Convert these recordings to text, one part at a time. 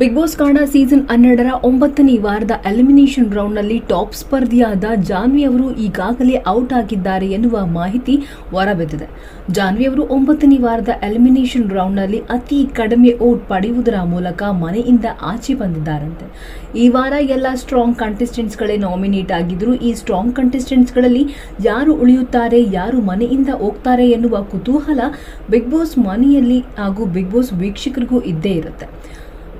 Big boss Kannada season ಹನ್ನೆರಡರ ಒಂಬತ್ತನೇ ವಾರದ ಎಲಿಮಿನೇಷನ್ ರೌಂಡ್ನಲ್ಲಿ ಟಾಪ್ ಸ್ಪರ್ಧಿಯಾದ ಜಾನ್ವಿ ಅವರು ಈಗಾಗಲೇ ಔಟ್ ಆಗಿದ್ದಾರೆ ಎನ್ನುವ ಮಾಹಿತಿ ಹೊರಬಿದ್ದಿದೆ. ಜಾನ್ವಿ ಅವರು ಒಂಬತ್ತನೇ ವಾರದ ಎಲಿಮಿನೇಷನ್ ರೌಂಡ್ನಲ್ಲಿ ಅತಿ ಕಡಿಮೆ ಓಟ್ ಪಡೆಯುವುದರ ಮೂಲಕ ಮನೆಯಿಂದ ಆಚೆ ಬಂದಿದ್ದಾರಂತೆ. ಈ ವಾರ ಎಲ್ಲ ಸ್ಟ್ರಾಂಗ್ ಕಂಟೆಸ್ಟೆಂಟ್ಸ್ಗಳೇ ನಾಮಿನೇಟ್ ಆಗಿದ್ರು ಈ ಸ್ಟ್ರಾಂಗ್ ಕಂಟೆಸ್ಟೆಂಟ್ಸ್ಗಳಲ್ಲಿ ಯಾರು ಉಳಿಯುತ್ತಾರೆ, ಯಾರು ಮನೆಯಿಂದ ಹೋಗ್ತಾರೆ ಎನ್ನುವ ಕುತೂಹಲ ಬಿಗ್ ಬಾಸ್ ಮನೆಯಲ್ಲಿ ಹಾಗೂ ಬಿಗ್ ಬಾಸ್ ವೀಕ್ಷಕರಿಗೂ ಇದ್ದೇ ಇರುತ್ತೆ.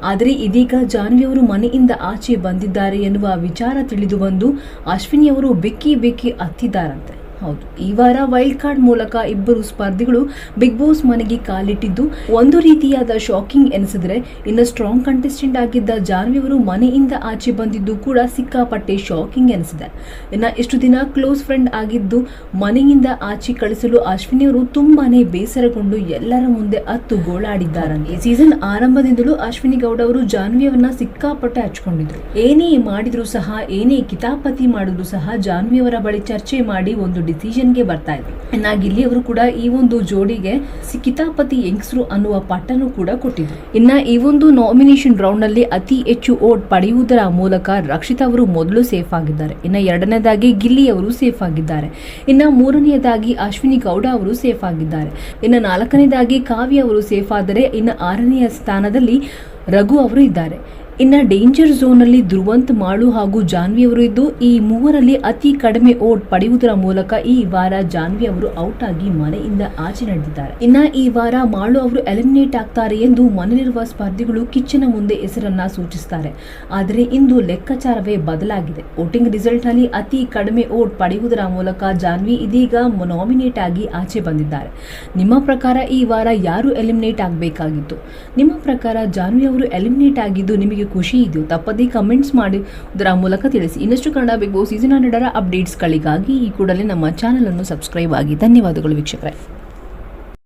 ಆದರೆ ಇದೀಗ ಜಾನ್ವಿಯವರು ಮನೆಯಿಂದ ಆಚೆ ಬಂದಿದ್ದಾರೆ ಎನ್ನುವ ವಿಚಾರ ತಿಳಿದು ಬಂದು ಅಶ್ವಿನಿಯವರು ಬೆಕ್ಕಿ ಬೆಕ್ಕಿ ಹತ್ತಿದ್ದಾರಂತೆ. ಹೌದು. ಈ ವಾರ ವೈಲ್ಡ್ ಕಾರ್ಡ್ ಮೂಲಕ ಇಬ್ಬರು ಸ್ಪರ್ಧಿಗಳು ಬಿಗ್ ಬಾಸ್ ಮನೆಗೆ ಕಾಲಿಟ್ಟಿದ್ದು, ಒಂದು ರೀತಿಯಾದ ಶಾಕಿಂಗ್ ಎನಿಸಿದ್ರೆ, ಇನ್ನು ಸ್ಟ್ರಾಂಗ್ ಕಂಟೆಸ್ಟೆಂಟ್ ಆಗಿದ್ದ ಜಾನ್ವಿ ಅವರು ಮನೆಯಿಂದ ಆಚೆ ಬಂದಿದ್ದು ಕೂಡ ಸಿಕ್ಕಾಪಟ್ಟೆ ಶಾಕಿಂಗ್ ಎನಿಸಿದೆ. ಇನ್ನು ಇಷ್ಟು ದಿನ ಕ್ಲೋಸ್ ಫ್ರೆಂಡ್ ಆಗಿದ್ದು, ಮನೆಯಿಂದ ಆಚೆ ಕಳಿಸಲು ಅಶ್ವಿನಿ ಅವರು ತುಂಬಾನೇ ಬೇಸರಗೊಂಡು ಎಲ್ಲರ ಮುಂದೆ ಅತ್ತು ಗೋಳಾಡಿದ್ದಾರಂತೆ ಸೀಸನ್ ಆರಂಭದಿಂದಲೂ ಅಶ್ವಿನಿ ಗೌಡ ಅವರು ಜಾನ್ವಿ ಅವರನ್ನ ಸಿಕ್ಕಾಪಟ್ಟೆ ಹಚ್ಕೊಂಡಿದ್ರು. ಏನೇ ಮಾಡಿದ್ರು ಸಹ, ಏನೇ ಕಿತಾಪತಿ ಮಾಡಿದ್ರು ಸಹ ಜಾನ್ವಿ ಅವರ ಬಳಿ ಚರ್ಚೆ ಮಾಡಿ ಒಂದು ಡಿಸಿಷನ್ಗೆ ಬರ್ತಾ ಇದೆ. ಇನ್ನ ಗಿಲ್ಲಿ ಅವರು ಕೂಡ ಈ ಒಂದು ಜೋಡಿಗೆ ಸಿಕಿತಾಪತಿ ಯಂಗ್ಸ್ರು ಅನ್ನುವ ಪಟ್ಟನು ಕೂಡ ಕೊಟ್ಟಿದ್ರು. ಇನ್ನ ಈ ಒಂದು ನಾಮಿನೇಷನ್ ರೌಂಡ್ನಲ್ಲಿ ಅತಿ ಹೆಚ್ಚು ಓಟ್ ಪಡೆಯುವುದರ ಮೂಲಕ ರಕ್ಷಿತ್ ಅವರು ಮೊದಲು ಸೇಫ್ ಆಗಿದ್ದಾರೆ. ಇನ್ನ ಎರಡನೇದಾಗಿ ಗಿಲ್ಲಿ ಅವರು ಸೇಫ್ ಆಗಿದ್ದಾರೆ. ಇನ್ನ ಮೂರನೆಯದಾಗಿ ಅಶ್ವಿನಿ ಗೌಡ ಅವರು ಸೇಫ್ ಆಗಿದ್ದಾರೆ. ಇನ್ನು ನಾಲ್ಕನೇದಾಗಿ ಕಾವ್ಯ ಅವರು ಸೇಫ್ ಆದರೆ ಇನ್ನು ಆರನೆಯ ಸ್ಥಾನದಲ್ಲಿ ರಘು ಅವರು ಇದ್ದಾರೆ. ಇನ್ನು ಡೇಂಜರ್ ಝೋನಲ್ಲಿ ಧ್ರುವಂತ್ ಮಾಳು ಹಾಗೂ ಜಾನ್ವಿ ಅವರು ಇದ್ದು, ಈ ಮೂವರಲ್ಲಿ ಅತಿ ಕಡಿಮೆ ಓಟ್ ಪಡೆಯುವುದರ ಮೂಲಕ ಈ ವಾರ ಜಾನ್ವಿ ಅವರು ಔಟ್ ಆಗಿ ಮನೆಯಿಂದ ಆಚೆ ನಡೆದಿದ್ದಾರೆ. ಇನ್ನ ಈ ವಾರ ಮಾಳು ಅವರು ಎಲಿಮಿನೇಟ್ ಆಗ್ತಾರೆ ಎಂದು ಮನೆಯಲ್ಲಿರುವ ಸ್ಪರ್ಧಿಗಳು ಕಿಚ್ಚನ ಮುಂದೆ ಹೆಸರನ್ನ ಸೂಚಿಸುತ್ತಾರೆ ಆದರೆ ಇಂದು ಲೆಕ್ಕಾಚಾರವೇ ಬದಲಾಗಿದೆ. ವೋಟಿಂಗ್ ರಿಸಲ್ಟ್ನಲ್ಲಿ ಅತಿ ಕಡಿಮೆ ಓಟ್ ಪಡೆಯುವುದರ ಮೂಲಕ ಜಾನ್ವಿ ಇದೀಗ ನಾಮಿನೇಟ್ ಆಗಿ ಆಚೆ ಬಂದಿದ್ದಾರೆ. ನಿಮ್ಮ ಪ್ರಕಾರ ಈ ವಾರ ಯಾರು ಎಲಿಮಿನೇಟ್ ಆಗಬೇಕಾಗಿತ್ತು? ನಿಮ್ಮ ಪ್ರಕಾರ ಜಾನ್ವಿ ಅವರು ಎಲಿಮಿನೇಟ್ ಆಗಿದ್ದು ನಿಮಗೆ ಖುಷಿ ಇದೆಯೋ ತಪ್ಪದೇ ಕಮೆಂಟ್ಸ್ ಮಾಡಿ ಅದರ ಮೂಲಕ ತಿಳಿಸಿ. ಇನ್ನಷ್ಟು ಕನ್ನಡ ಬಿಗ್ ಬಾಸ್ ಸೀಸನ್ ಹನ್ನೆರಡರ ಅಪ್ಡೇಟ್ಸ್ಗಳಿಗಾಗಿ ಈ ಕೂಡಲೇ ನಮ್ಮ ಚಾನಲನ್ನು ಸಬ್ಸ್ಕ್ರೈಬ್ ಆಗಿ. ಧನ್ಯವಾದಗಳು ವೀಕ್ಷಕರೇ.